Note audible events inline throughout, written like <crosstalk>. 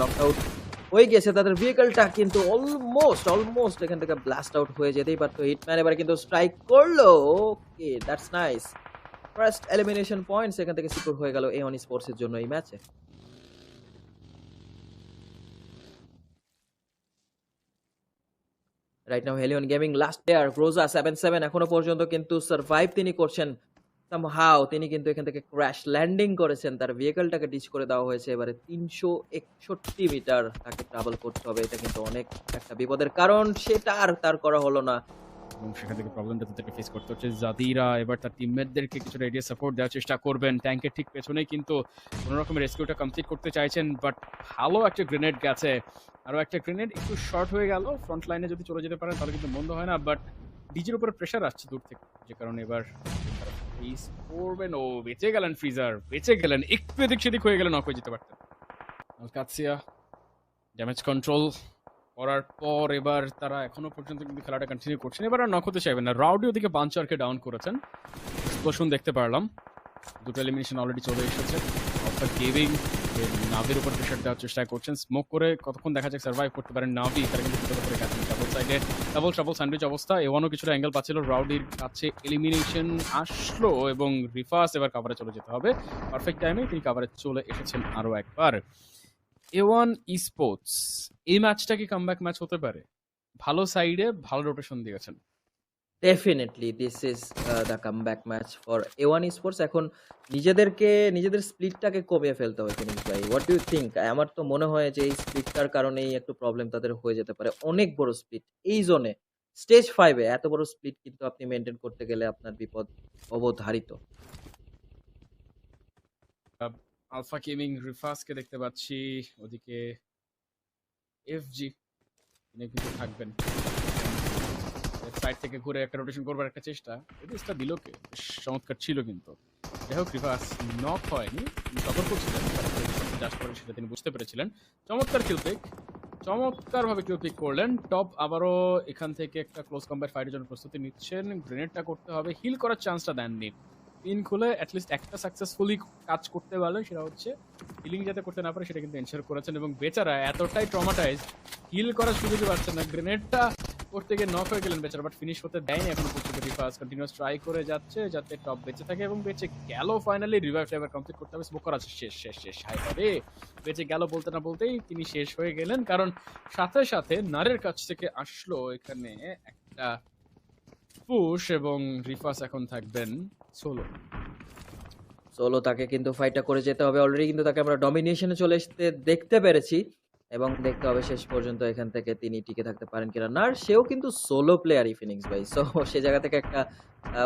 Knock out হয়ে গেছে তাদের ভেহিকলটা কিন্তু অলমোস্ট অলমোস্ট এখান থেকে ব্লাস্ট আউট হয়ে যেতেই পারতো হিটম্যান এবার কিন্তু স্ট্রাইক করল। Okay that's nice first elimination points এখান থেকে সিকিউর হয়ে গেল এ অন স্পোর্টসের জন্য এই ম্যাচে right now Helion gaming last player Groza seven seven এখনও পর্যন্ত কিন্তু সার্ভাইভ তিনি করছেন। সামহাও তিনি কিন্তু এখান থেকে ক্র্যাশ ল্যান্ডিং করেছেন। তার ভেহিকলটাকে ডিচ করে দেওয়া হয়েছে। এবারে তিনশো একষট্টি মিটার তাকে ট্রাভেল করতে হবে। এটা কিন্তু অনেক একটা বিপদের কারণ। সেটা আর তার করা হলো না। এবং সেখান থেকে প্রবলেমটা তাদেরকে ফেস করতে হচ্ছে। জাদিরা এবার তার টিমমেটদেরকে কিছুটা এরিয়া সাপোর্ট দেওয়ার চেষ্টা করবেন। ট্যাঙ্কের ঠিক পেছনেই কিন্তু কোনো রকমের রেস্কিউটা কমপ্লিট করতে চাইছেন বাট ভালো একটা গ্রেনেড গেছে। আরও একটা গ্রেনেড একটু শর্ট হয়ে গেল। ফ্রন্ট লাইনে যদি চলে যেতে পারেন, তাহলে কিন্তু মন্দ হয় না বাট ডিজের উপরে প্রেশার আসছে দূর থেকে। যে কারণে এবার ফেস করবেন ও বেঁচে গেলেন ফ্রিজার বেঁচে গেলেন, একটু এদিক সেদিক হয়ে গেলে নক হয়ে যেতে পারতেন। কাtsiয়া ড্যামেজ কন্ট্রোল করার পর এবার তারা এখনও পর্যন্ত কিন্তু খেলাটা কন্টিনিউ করছেন। এবার আর নক হতে চাইবেন না। রাউডি ওদিকে বাঞ্চারকে ডাউন করেছেন। এক্সপ্লোশন দেখতে পারলাম। দুটো এলিমিনেশন অলরেডি চলে এসেছে। অর্থাৎ গেমিং নাভির উপর প্রেশার দেওয়ার চেষ্টা করছেন। স্মোক করে কতক্ষণ দেখা যাক সার্ভাইভ করতে পারেন নাভি, তারা কিন্তু ভিতরে করে গেছেন ডাবল সাইডে ডাবল ট্রাবল স্যান্ডউইচ অবস্থা। এওয়ানও কিছুটা অ্যাঙ্গেল পাচ্ছিল। রাউডির কাছে এলিমিনেশন আসলো এবং রিফাস এবার কাভারে চলে যেতে হবে। পারফেক্ট টাইমে তিনি কাভারে চলে এসেছেন আরও একবার। এ ওয়ান স্পোর্টস এই ম্যাচটা কি কামব্যাক ম্যাচ হতে পারে? ভালো সাইডে ভালো রোটেশন দিয়েছেন। Definitely this is the come back match for A one sports এখন নিজেদেরকে, নিজেদের স্প্লিটটাকে কমিয়ে ফেলতে হবে ফিনিক্স ভাই। হোয়াট ডু থিঙ্ক আমার তো মনে হয় যে এই স্প্লিটটার কারণেই একটু প্রবলেম তাদের হয়ে যেতে পারে। অনেক বড় স্প্লিট এই জোনে স্টেজ ফাইভে এত বড় স্প্লিট কিন্তু আপনি মেনটেন করতে গেলে আপনার বিপদ অবধারিত। আলফা গেমিং রিফাসকে দেখতে পাচ্ছি। ওদিকে এফজি তিনি কিন্তু থাকবেন। সাইড থেকে ঘুরে একটা রোটেশন করবার একটা চেষ্টা। এডিসটা দিল কে? চমৎকার ছিল কিন্তু। যাই হোক, রিভার্স নক হয়নি। সতর্ক ছিলেন জাস্ট সেটা তিনি বুঝতে পেরেছিলেন। চমৎকার কিল পিক চমৎকারভাবে কিল পিক করলেন। টপ আবারও এখান থেকে একটা ক্লোজ কম্ব্যাট ফাইটের জন্য প্রস্তুতি নিচ্ছেন। গ্রেনেডটা করতে হবে। হিল করার চান্সটা দেননি। পিন খুলে অ্যাটলিস্ট একটা সাকসেসফুলি কাজ করতে পারলে সেটা হচ্ছে হিলিং যাতে করতে না পারে, সেটা কিন্তু এনশিওর করেছেন। এবং বেচারা এতটাই ট্রমাটাইজ হিল করার সুযোগই পাচ্ছেন না। গ্রেনেডটা করতে গিয়ে নক হয়ে গেলেন বেচারা বাট ফিনিশ হতে দেয়নি এখনও পর্যন্ত রিফাস কন্টিনিউয়াস ট্রাই করে যাচ্ছে, যাতে টপ বেঁচে থাকে এবং বেঁচে গেল ফাইনালি রিভাইভ টাইবার কমপ্লিট করতে হবে স্মোক করা শেষ শেষ শেষ হাই রে বেঁচে গেল বলতে না বলতেই তিনি শেষ হয়ে গেলেন, কারণ সাথে সাথে নারের কাছ থেকে আসলো এখানে একটা পুশ এবং রিফাস এখন থাকবেন সোলো সোলো তাকে কিন্তু ফাইটটা করে যেতে হবে। অলরেডি কিন্তু তাকে আমরা ডমিনেশনে চলে আসতে দেখতে পেরেছি। এবং দেখতে হবে শেষ পর্যন্ত এখান থেকে তিনি টিকে থাকতে পারেন কিনা। না সেও কিন্তু সোলো প্লেয়ারই ফিনিক্স ভাই। সো সে জায়গা থেকে একটা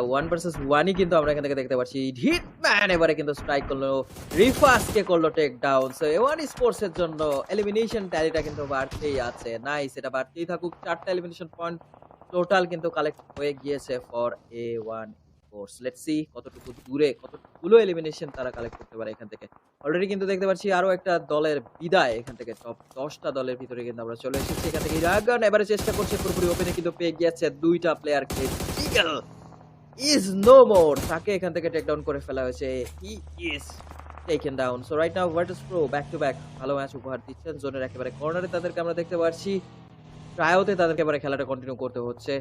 ওয়ান ভার্সেস ওয়ানই কিন্তু আমরা এখান থেকে দেখতে পাচ্ছি। হিট ম্যান এবারে কিন্তু স্ট্রাইক করল রিফাসকে করল take down so one sports এর জন্য এলিমিনেশন ট্যালিটা কিন্তু বাড়তেই আছে। নাইস এটা বাড়তেই থাকুক। চারটা এলিমিনেশন পয়েন্ট টোটাল কিন্তু কালেক্ট হয়ে গিয়েছে for A one sports let's see কতটুকু দূরে, কতগুলো এলিমিনেশন তারা কালেক্ট করতে পারে এখান থেকে। অলরেডি কিন্তু দেখতে পাচ্ছি আরও একটা দলের বিদায় এখান থেকে। টপ দশটা দলের ভিতরে কিন্তু আমরা চলে এসেছি। এখান থেকে ইরাগান এবারে চেষ্টা করছে পুরোপুরি ওপেনে কিন্তু পেয়ে গিয়েছে দুইটা প্লেয়ারকে ইগল ইজ নো মোর তাকে এখান থেকে টেক ডাউন করে ফেলা হয়েছে। He is taken down so right now Virtus Pro back to back ভালো ম্যাচ উপহার দিচ্ছেন। জোনের একেবারে কর্নারে তাদেরকে আমরা দেখতে পাচ্ছি। ট্রায়োতে তাদেরকে এবারে খেলাটা কন্টিনিউ করতে হচ্ছে।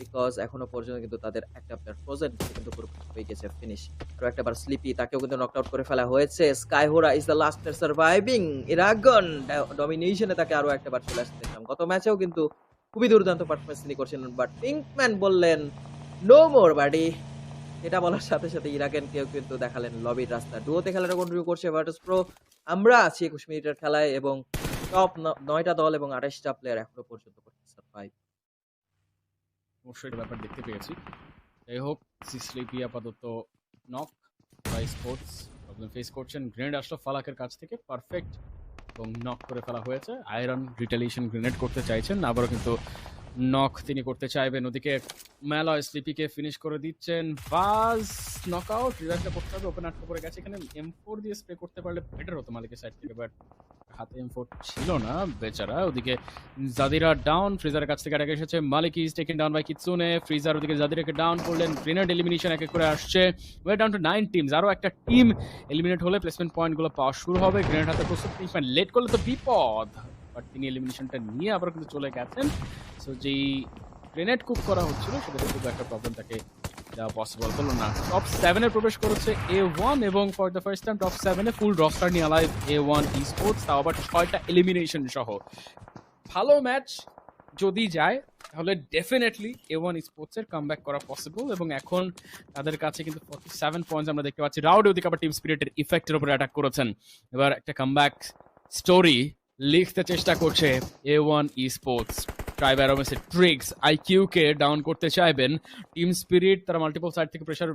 বিকজ এখনও পর্যন্ত কিন্তু তাদের একটা প্লেয়ার ফ্রোজেন কিন্তু হয়ে গেছে ফিনিশ আরও একটা বার স্লিপি তাকেও কিন্তু নক আউট করে ফেলা হয়েছে। Skyhora is the last player surviving Eragon ডমিনেশনে তাকে আরও একটা বার চলে আসতে দেখলাম গত ম্যাচেও কিন্তু খুবই দুর্দান্ত পারফরমেন্স তিনি করছিলেন বাট পিঙ্কম্যান বললেন নো মোর বাডি এটা বলার সাথে সাথে ইরাকেন কেউ কিন্তু দেখালেন লবির রাস্তা। ডুয়োতে খেলাটা কন্টিনিউ করছে ভার্টাস প্রো আমরা আছি একুশ মিনিটের খেলায় এবং টপ নয়টা দল এবং আঠাশটা প্লেয়ার এখনও পর্যন্ত করছে সার্ভাইভ অবশ্যই একটা ব্যাপার দেখতে পেয়েছি। যাই হোক সিসলিপি আপাতত knock by sports problem face করছেন। গ্রেনেড আসলো ফালাকের কাছ থেকে পারফেক্ট এবং নক করে ফেলা হয়েছে। আয়রন রিটালিয়েশন গ্রেনেড করতে চাইছেন, আবারও কিন্তু নক তিনি করতে চাইবেন। ওদিকে মেলয় স্লিপিকে ফিনিশ করে দিচ্ছেন। বাস নক আউট রিভাইভটা করতে হবে। ওপেন আটকে পড়ে গেছে। এখানে এম ফোর দিয়ে স্প্রে করতে পারলে বেটার হতো মালিকের সাইড থেকে বাট হাতে এম ছিল না বেচারা। ওদিকে জাদিরা ডাউন ফ্রিজারের কাছ থেকে অ্যাটাক এসেছে। Malik is taken down by Kitsune Freezer ওদিকে জাদিরাকে ডাউন করলেন। গ্রেনেড এলিমিনেশন এক এক করে আসছে। Way down to nine teams আরও একটা টিম এলিমিনেট হলে প্লেসমেন্ট পয়েন্টগুলো পাওয়া শুরু হবে। গ্রেনেড হাতে প্রস্তুত টিম লেট করলে তো বিপদ। বাট তিনি এলিমিনেশনটা নিয়ে আবার কিন্তু চলে গেছেন। সো যেই গ্রেনেড কুক করা হচ্ছিল, সেটা খুব একটা প্রবলেম তাকে দেওয়া পসিবল হলো না টপ সেভেনে প্রবেশ করেছে এ ওয়ান এবং for the first time top সেভেনে ফুল রস্টার নিয়ে alive A one E sports তাও আবার ছয়টা এলিমিনেশন সহ। ভালো ম্যাচ যদি যায়, তাহলে ডেফিনেটলি এ ওয়ান স্পোর্টসের কাম করা পসিবল এবং এখন তাদের কাছে কিন্তু ফর্টি সেভেন পয়েন্টস আমরা দেখতে পাচ্ছি। রাউডে ওদিকে আবার টিম স্পিরিটের ইফেক্টের উপরে অ্যাটাক করেছেন। এবার একটা কামব্যাক স্টোরি লিখতে চেষ্টা করছে এ ওয়ান ই স্পোর্টস ট্রাইব্যারোমেসের ট্রিক্স আইকিউকে ডাউন করতে চাইবেন। টিম স্পিরিট তারা মাল্টিপল সাইড থেকে প্রেশার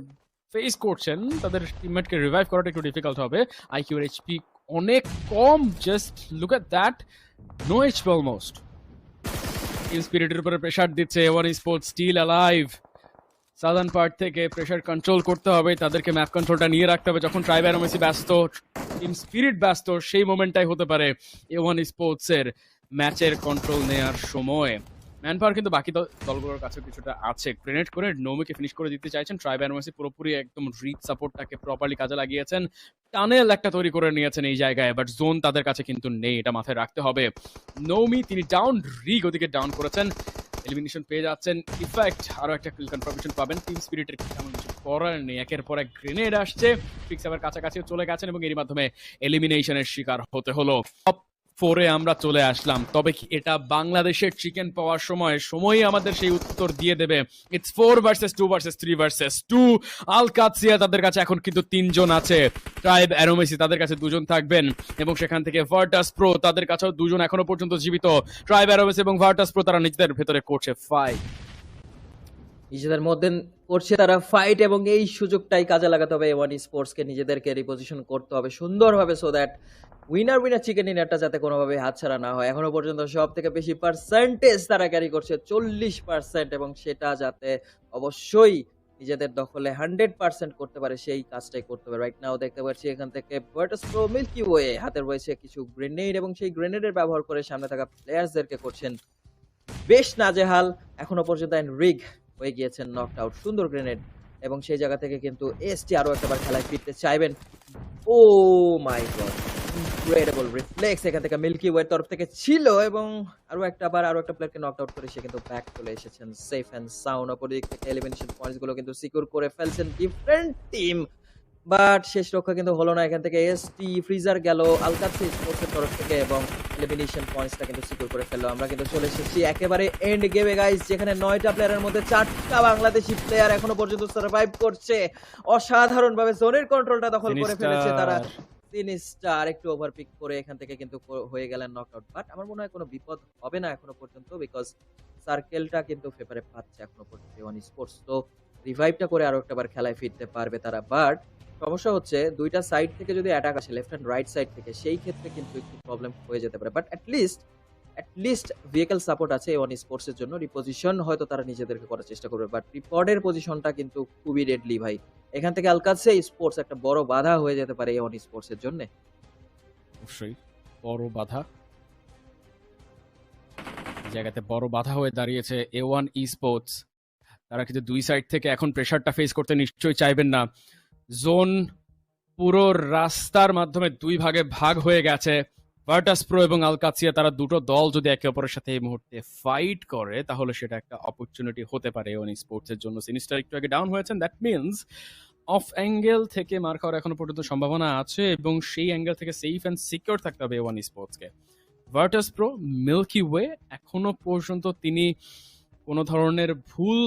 ফেস করছেন। তাদের টিমমেটকে রিভাইভ করাটা একটু ডিফিকাল্ট হবে। আইকিউর এইচপি অনেক কম। Just look at that no HP almost team স্পিরিটের উপরে প্রেশার দিচ্ছে। A one sports still alive southern part থেকে প্রেশার কন্ট্রোল করতে হবে। তাদেরকে ম্যাপ কন্ট্রোলটা নিয়ে রাখতে হবে। যখন ট্রাইব্যারোমেসি ব্যস্ত টিম স্পিরিট ব্যস্ত, সেই মোমেন্টটাই হতে পারে। এ ওয়ান স্পোর্টসের ম্যাচের কন্ট্রোল নেওয়ার সময়। ম্যান পাওয়ার কিন্তু বাকি দল- দলগুলোর কাছে কিছুটা আছে। গ্রেনেড করে নোমিকে ফিনিশ করে দিতে চাইছেন। ট্রাইব্যানোমেসি পুরোপুরি একদম রিচ সাপোর্টটাকে প্রপারলি কাজে লাগিয়েছেন। টানেল একটা তৈরি করে নিয়েছেন এই জায়গায় বাট জোন তাদের কাছে কিন্তু নেই, এটা মাথায় রাখতে হবে। নৌমি তিনি ডাউন রিগ ওদিকে ডাউন করেছেন। এলিমিনেশন পেয়ে যাচ্ছেন। ইফেক্ট আরও একটা কিল কনফার্মেশন পাবেন। টিম স্পিরিটের তেমন কিছু করার নেই। একের পর এক গ্রেনেড আসছে। ফিক্স আবার কাছাকাছিও চলে গেছেন এবং এর মাধ্যমে এলিমিনেশনের শিকার হতে হলো। ফোরে আমরা চলে আসলাম। তবে কি এটা বাংলাদেশের চিকেন পাওয়ার সময়? সময়ই আমাদের সেই উত্তর দিয়ে দেবে। It's four versus two versus three versus two আল কাতসিয়া তাদের কাছে এখন কিন্তু তিনজন আছে। ট্রাইব অ্যারোমেসি তাদের কাছে দুজন থাকবেন। এবং সেখান থেকে ভার্টাস প্রো তাদের কাছেও দুজন এখনও পর্যন্ত জীবিত। ট্রাইব অ্যারোমেসি এবং ভার্টাস প্রো তারা নিজেদের ভেতরে করছে ফাইট নিজেদের মধ্যে করছে তারা ফাইট এবং এই সুযোগটাই কাজে লাগাতে হবে ওয়ান স্পোর্টসকে নিজেদেরকে রিপোজিশন করতে হবে সুন্দরভাবে so that winner winner chicken ডিনারটা যাতে কোনোভাবে হাতছাড়া না হয়। এখনও পর্যন্ত সব থেকে বেশি পার্সেন্টেজ তারা ক্যারি করছে চল্লিশ পার্সেন্ট এবং সেটা যাতে অবশ্যই নিজেদের দখলে হান্ড্রেড পার্সেন্ট করতে পারে সেই কাজটাই করতে পারে রাইট নাও দেখতে পাচ্ছি এখান থেকে ভার্টাস মিল্কি ওয়ে হাতে রয়েছে কিছু গ্রেনেড এবং সেই গ্রেনেডের ব্যবহার করে সামনে থাকা প্লেয়ার্সদেরকে করছেন বেশ নাজেহাল, এখনও পর্যন্ত রিগ হয়ে গিয়েছেন নকড আউট সুন্দর গ্রেনেড এবং সেই জায়গা থেকে কিন্তু এসটি আরও একবার খেলায় ফিরতে চাইবেন। Oh my god incredible reflex এখান থেকে মিল্কি ওয়ের তরফ থেকে ছিল এবং আরও একটা আবার আরও একটা প্লেয়ারকে নক আউট করে সে কিন্তু ব্যাক চলে এসেছেন। সেফ অ্যান্ড সাউন্ড অপরদিক থেকে এলিমিনেশন পয়েন্টসগুলো কিন্তু সিকিউর করে ফেলছেন ডিফারেন্ট টিম বাট শেষ রক্ষা কিন্তু হলো না, এখান থেকে এসটি ফ্রিজার গেল আলকাতসি স্পোর্টসের তরফ থেকে এবং এলিমিনেশন পয়েন্টসটা কিন্তু সিকিউর করে ফেলল। আমরা কিন্তু চলে এসেছি একেবারে এন্ড গেমে গাইস যেখানে নয়টা প্লেয়ারের মধ্যে চারটা বাংলাদেশি প্লেয়ার এখনও পর্যন্ত সার্ভাইভ করছে। অসাধারণ ভাবে জোনের কন্ট্রোলটা দখল করে ফেলেছে তারা। সিনিস্টার একটু ওভারপিক করে এখান থেকে কিন্তু হয়ে গেলেন নকআউট বাট আমার মনে হয় কোনো বিপদ হবে না এখনও পর্যন্ত বিকজ সার্কেলটা কিন্তু ফেভারে পাচ্ছে এখনও পর্যন্ত ওয়ান স্পোর্টস তো রিভাইভটা করে আরও একটাবার খেলায় ফিরতে পারবে তারা। বাট সমস্যা হচ্ছে দুইটা সাইড থেকে যদি অ্যাটাক আসে লেফট অ্যান্ড রাইট সাইড থেকে, সেই ক্ষেত্রে কিন্তু একটু প্রবলেম হয়ে যেতে পারে। But at least at least vehicle support আছে ওয়ান স্পোর্টসের জন্য। রিপোজিশন হয়তো তারা নিজেদেরকে করার চেষ্টা করবে। বাট রিপোর্টের পজিশনটা কিন্তু খুবই ডেডলি ভাই। এখান থেকে আলকাছে স্পোর্টস একটা বড় বাধা হয়ে যেতে পারে ওয়ান স্পোর্টসের জন্য। অবশ্যই, বড় বাধা। জায়গাতে বড় বাধা হয়ে দাঁড়িয়েছে এ ওয়ান ই স্পোর্টস তারা কিন্তু দুই সাইড থেকে এখন প্রেশারটা ফেস করতে নিশ্চয়ই চাইবেন না। জোন পুরো রাস্তার মাধ্যমে দুই ভাগে ভাগ হয়ে গেছে। ভার্টাস প্রো এবং আলকাছিয়া, তারা দুটো দল যদি একে অপরের সাথে এই মুহূর্তে ফাইট করে, তাহলে সেটা একটা অপরচুনিটি হতে পারে ওন স্পোর্টস এর জন্য। সিনিস্টার একটু আগে ডাউন হয়েছেন দ্যাট মিনস অফ অ্যাঙ্গেল থেকে মার খাওয়ার এখনও পর্যন্ত সম্ভাবনা আছে এবং সেই অ্যাঙ্গেল থেকে সেফ অ্যান্ড সিকিউর থাকতে হবে ওয়ান স্পোর্টসকে ভার্টাস প্রো মিল্কি ওয়ে এখনও পর্যন্ত তিনি কোনো ধরনের ভুল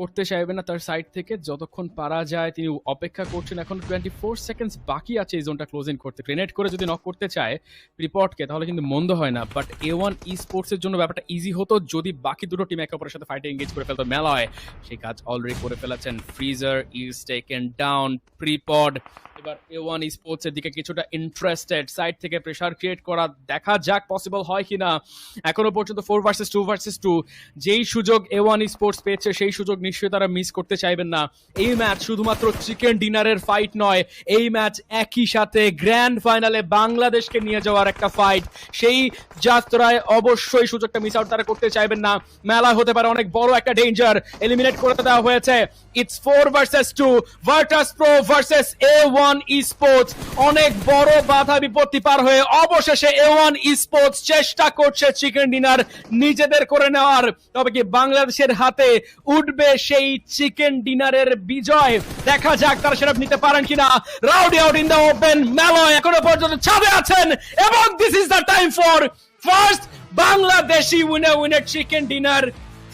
করতে চাইবে না তার সাইড থেকে। যতক্ষণ পারা যায় তিনি অপেক্ষা করছেন। এখন টোয়েন্টি ফোর সেকেন্ডস বাকি আছে এই জোনটা ক্লোজ ইন করতে। গ্রেনেড করে যদি নক করতে চায় রিপোর্টকে তাহলে কিন্তু মন্দ হয় না। বাট এ ওয়ান ই স্পোর্টসের জন্য ব্যাপারটা ইজি হতো যদি বাকি দুটো টিম একে অপরের সাথে ফাইটে এঙ্গেজ করে ফেলতো। মেলা হয় সেই কাজ অলরেডি করে ফেলেছেন। ফ্রিজার ইজ টেকেন ডাউন প্রিপড এবার এ ওয়ান স্পোর্টস এর দিকে কিছুটা ইন্টারেস্টেড সাইড থেকে প্রেশার ক্রিয়েট করা দেখা যাক পসিবল হয় কিনা। এখনও পর্যন্ত four versus two versus two যেই সুযোগ এ ওয়ান স্পোর্টস পেয়েছে, সেই সুযোগ নিশ্চয়ই তারা মিস করতে চাইবেন না। এই ম্যাচ শুধুমাত্র চিকেন ডিনারের ফাইট নয়, এই ম্যাচ একই সাথে গ্র্যান্ড ফাইনালে বাংলাদেশকে নিয়ে যাওয়ার একটা ফাইট সেই যাত্রায় অবশ্যই সুযোগটা মিস আউট তারা করতে চাইবেন না। মেলা হতে পারে অনেক বড় একটা ডেঞ্জার এলিমিনেট করে দেওয়া হয়েছে। It's four versus two Virtus Pro versus A one esports অনেক বড় বাধা বিপত্তি পার হয়ে অবশেষে এ ওয়ান স্পোর্টস চেষ্টা করছে চিকেন ডিনার নিজেদের করে নেওয়ার। তবে কি বাংলাদেশের হাতে উঠবে সেই চিকেন ডিনারের বিজয়? দেখা যাক তারা সেটা নিতে পারেন কিনা। Rowdy out in the open মেলয় এখনও পর্যন্ত ছাদে আছেন এবং this is the time for first Bangladeshi winner winner chicken dinner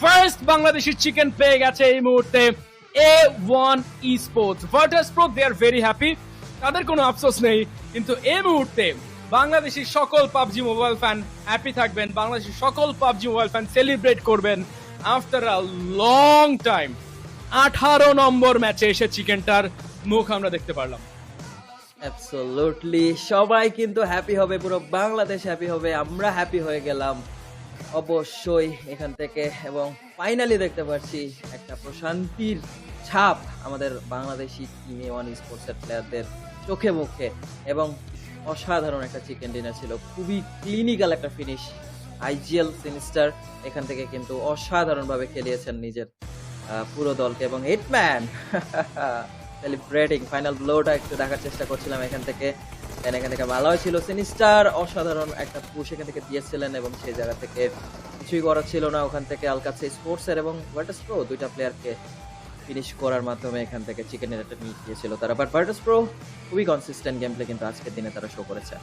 first Bangladeshi chicken পেয়ে গেছে এই মুহূর্তে A one esports Virtus Pro they are very happy তাদের কোনো আফসোস নেই। কিন্তু এই মুহূর্তে বাংলাদেশি সকল পাবজি মোবাইল ফ্যান হ্যাপি থাকবেন। বাংলাদেশি সকল পাবজি মোবাইল ফ্যান সেলিব্রেট করবেন। আফটার আ লং টাইম আঠারো নম্বর ম্যাচে এসে চিকেনটার মুখ আমরা দেখতে পারলাম। সবাই কিন্তু হ্যাপি হবে, পুরো বাংলাদেশ হ্যাপি হবে, আমরা হ্যাপি হয়ে গেলাম। অবশ্যই এখান থেকে এবং ফাইনালি দেখতে পাচ্ছি একটা প্রশান্তির ছাপ আমাদের বাংলাদেশি টিমে ওয়ান স্পোর্টসের প্লেয়ারদের চোখে মুখে। এবং অসাধারণ একটা চিকেন ডিনার ছিল। খুবই ক্লিনিক্যাল একটা ফিনিশ আইজিএল সিনিস্টার এখান থেকে কিন্তু অসাধারণভাবে খেলিয়েছেন নিজের পুরো দলকে। এবং হিটম্যান সেলিব্রেটিং ফাইনাল ব্লোটা একটু দেখার চেষ্টা করছিলাম এখান থেকে। Then এখান থেকে ভালোই ছিল। সিনিস্টার অসাধারণ একটা পুশ এখান থেকে দিয়েছিলেন এবং সেই জায়গা থেকে কিছুই করার ছিল না ওখান থেকে। আলকাছে স্পোর্টসের এবং ওয়াটার প্রো দুইটা প্লেয়ারকে ফিনিশ করার মাধ্যমে এখান থেকে চিকেন একটা নিয়ে গিয়েছিল তারা। বাট ভার্টাস প্রো খুবই কনসিস্টেন্ট গেম প্লে কিন্তু আজকের দিনে তারা শো করেছে।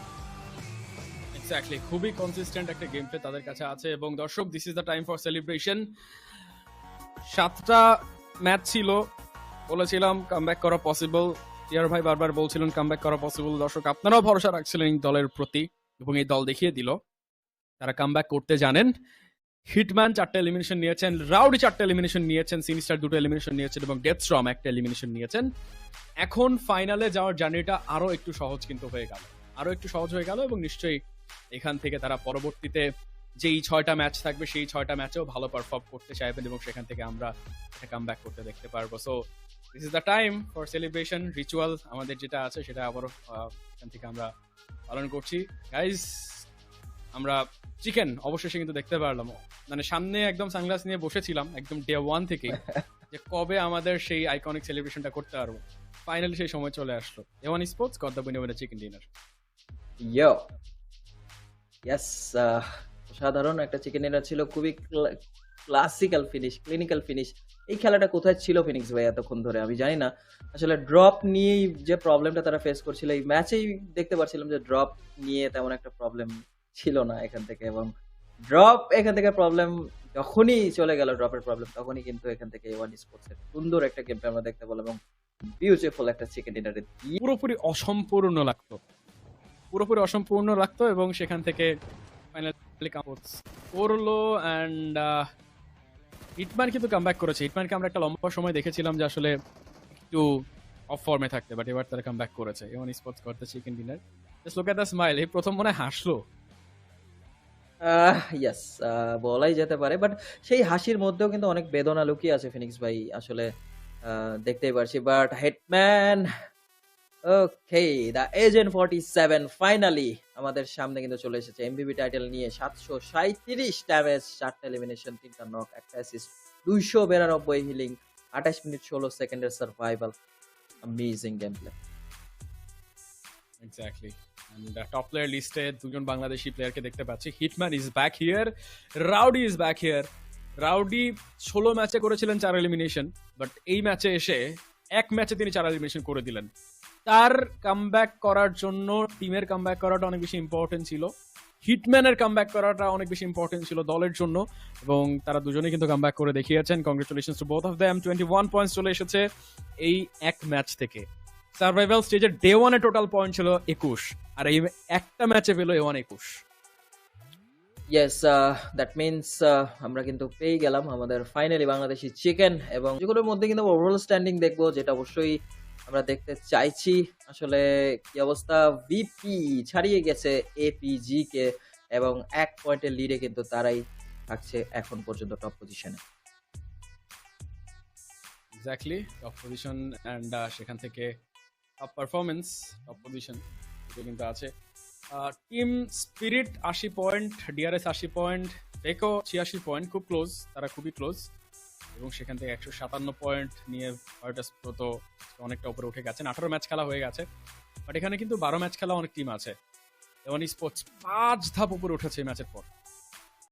এক্স্যাক্টলি খুবই কনসিস্টেন্ট একটা গেম প্লে তাদের কাছে আছে এবং দর্শক this is the time for celebration সাতটা ম্যাচ ছিল, বলেছিলাম কামব্যাক করা পসিবল টিয়ার ভাই বারবার বলছিলেন কামব্যাক করা পসিবল দর্শক, আপনারাও ভরসা রাখছিলেন এই দলের প্রতি এবং এই দল দেখিয়ে দিল। তারা কামব্যাক করতে জানেন। হিটম্যান চারটে এলিমিনেশন নিয়েছেন রাউডি চারটে এলিমিনেশন নিয়েছেন সিনিস্টার দুটো এলিমিনেশন নিয়েছেন এবং ডেথ স্ট্রম একটা এলিমিনেশন নিয়েছেন। এখন ফাইনালে যাওয়ার জার্নিটা আরও একটু সহজ কিন্তু হয়ে গেল। আরও একটু সহজ হয়ে গেল এবং নিশ্চয়ই এখান থেকে তারা পরবর্তীতে যেই ছয়টা ম্যাচ থাকবে, সেই ছয়টা ম্যাচেও ভালো পারফর্ম করতে চাইবেন এবং সেখান থেকে আমরা একটা কাম ব্যাক করতে দেখতে পারব। So this is the time for celebration ritual আমাদের যেটা আছে সেটা আবারও এখান থেকে আমরা পালন করছি। গাইজ আমরা চিকেন অবশেষে কিন্তু দেখতে পারলাম। মানে সামনে একদম সানগ্লাস নিয়ে বসেছিলাম একদম ডে ওয়ান থেকে <laughs> যে কবে আমাদের সেই আইকনিক সেলিব্রেশনটা করতে পারব। ফাইনালি সেই সময় চলে আসলো। এওয়ান স্পোর্টস গদ্দা বিনিময়ে চিকেন ডিনার ইয়ো ইয়েস সাধারণ একটা চিকেন ডিনার ছিল খুবই ক্লাসিক্যাল ফিনিশ ক্লিনিক্যাল ফিনিশ এই খেলাটা কোথায় ছিল ফিনিক্স ভাই এতক্ষণ ধরে? আমি জানি না। আসলে ড্রপ নিয়েই যে প্রবলেমটা তারা ফেস করছিল এই ম্যাচেই দেখতে পাচ্ছিলাম যে ড্রপ নিয়ে তেমন একটা প্রবলেম ছিল না এখান থেকে এবং ড্রপ এখান থেকে প্রবলেম যখনই চলে গেল ড্রপের প্রবলেম তখনই কিন্তু এখান থেকে ওয়ান স্পোর্টসের সুন্দর একটা গেম আমরা দেখতে পেলাম এবং বিউটিফুল একটা চিকেন ডিনারে পুরোপুরি অসম্পূর্ণ লাগতো। পুরোপুরি অসম্পূর্ণ লাগতো এবং সেখান থেকে ফাইনালি করল অ্যান্ড হিটম্যান কিন্তু কামব্যাক করেছে। হিটম্যানকে আমরা একটা লম্বা সময় দেখেছিলাম যে আসলে একটু অফ ফর্মে থাকতে বাট এবার তারা কামব্যাক করেছে। এমন স্পোর্টস করতে chicken dinner just look the smile এই প্রথম মনে হাসলো। ইয়েস বলাই যেতে পারে বাট সেই হাসির মধ্যেও কিন্তু অনেক বেদনা লুকিয়ে আছে ফিনিক্স ভাই, আসলে দেখতেই পারছি but Hitman aka the agent forty seven finally আমাদের সামনে কিন্তু চলে এসেছে এমবিবি টাইটেল নিয়ে সাতশো সাঁত্রিশ ড্যামেজ চারটা এলিমিনেশন তিনটা নক একটা অ্যাসিস্ট দুইশো বিরানব্বই হিলিং আঠাশ মিনিট ষোলো সেকেন্ডের survival amazing game play exactly top player লিস্টে দুজন বাংলাদেশি প্লেয়ারকে দেখতে পাচ্ছি। Hitman is back here Rowdy is back here Rowdy ষোলো ম্যাচে করেছিলেন চার এলিমিনেশন বাট এই ম্যাচে এসে এক ম্যাচে তিনি চার এলিমিনেশন করে দিলেন। তার কামব্যাক করার জন্য টিমের কামব্যাক করাটা অনেক বেশি ইম্পর্টেন্ট ছিল। হিটম্যানের কামব্যাক করাটা অনেক বেশি ইম্পর্টেন্ট ছিল দলের জন্য, এবং তারা দুজনেই কিন্তু কামব্যাক করে দেখিয়েছেন। Congratulation to both of them twenty one points চলে এসেছে এই এক ম্যাচ থেকে। সার্ভাইভাল স্টেজের ডে ওয়ানে টোটাল পয়েন্ট ছিল একুশ আর এই একটা ম্যাচে পেল এ ওয়ান একুশ। ইয়েস দ্যাট মিনস আমরা কিন্তু পেয়ে গেলাম আমাদের ফাইনালি বাংলাদেশি চিকেন এবং যেগুলোর মধ্যে কিন্তু ওভারঅল স্ট্যান্ডিং দেখব যেটা অবশ্যই আমরা দেখতে চাইছি। আসলে কি অবস্থা? ভিপি ছাড়িয়ে গেছে এপিজি কে এবং এক পয়েন্টের লিডে কিন্তু তারাই থাকছে এখন পর্যন্ত টপ পজিশনে এক্স্যাক্টলি টপ পজিশন অ্যান্ড সেখান থেকে টপ পারফরমেন্স টপ পজিশন কিন্তু আছে। টিম স্পিরিট আশি পয়েন্ট ডিআরএস আশি পয়েন্ট ফেকো ছিয়াশি পয়েন্ট খুব ক্লোজ তারা খুবই ক্লোজ এবং সেখান থেকে একশো সাতান্ন পয়েন্ট নিয়ে ভার্টাস তো অনেকটা উপরে উঠে গেছেন। আঠারো ম্যাচ খেলা হয়ে গেছে। বাট এখানে কিন্তু বারো ম্যাচ খেলা অনেক টিম আছে। এবং স্পোর্টস পাঁচ ধাপ উপরে উঠেছে এই ম্যাচের পর।